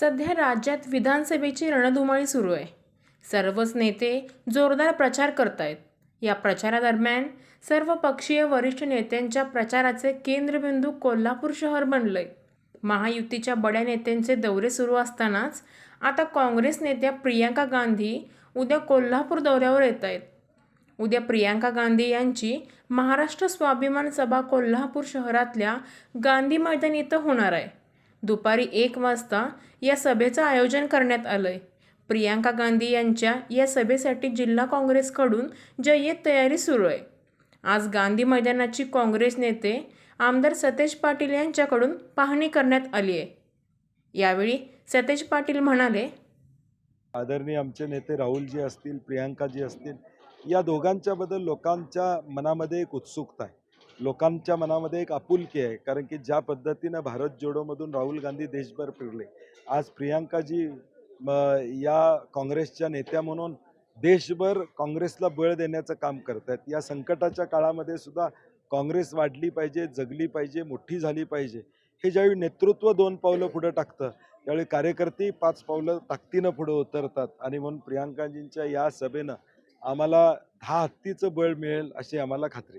सध्या राज्यात विधानसभेची रणधुमाळी सुरू आहे. सर्वच नेते जोरदार प्रचार करतायत. या प्रचारादरम्यान सर्व पक्षीय वरिष्ठ नेत्यांच्या प्रचाराचे केंद्रबिंदू कोल्हापूर शहर बनलंय. महायुतीच्या बड्या नेत्यांचे दौरे सुरू असतानाच आता काँग्रेस नेत्या प्रियांका गांधी उद्या कोल्हापूर दौऱ्यावर येत आहेत उद्या प्रियांका गांधी यांची महाराष्ट्र स्वाभिमान सभा कोल्हापूर शहरातल्या गांधी मैदान इथं होणार आहे. दुपारी एक वाजता या सभेचं आयोजन करण्यात आलं आहे प्रियांका गांधी यांच्या या सभेसाठी जिल्हा काँग्रेसकडून जय्यत तयारी सुरू आहे. आज गांधी मैदानाची काँग्रेस नेते आमदार सतेज पाटील यांच्याकडून पाहणी करण्यात आली आहे. यावेळी सतेज पाटील म्हणाले आदरणीय आमचे नेते राहुलजी असतील प्रियांकाजी असतील या दोघांच्याबद्दल लोकांच्या मनामध्ये एक उत्सुकता आहे. लोकांच्या मनामध्ये एक आपुलकी आहे. कारण की ज्या पद्धतीनं भारत जोडोमधून राहुल गांधी देशभर फिरले आज प्रियांकाजी या काँग्रेसच्या नेत्या म्हणून देशभर काँग्रेसला बळ देण्याचं काम करत आहेत या संकटाच्या काळामध्ये सुद्धा काँग्रेस वाढली पाहिजे जगली पाहिजे मोठी झाली पाहिजे. हे ज्यावेळी नेतृत्व दोन पावलं पुढं टाकतं त्यावेळी कार्यकर्ते पाच पावलं ताकदीनं पुढं उतरतात. आणि म्हणून प्रियांकाजींच्या या सभेनं आम्हाला दहा हत्तीचं बळ मिळेल अशी आम्हाला खात्री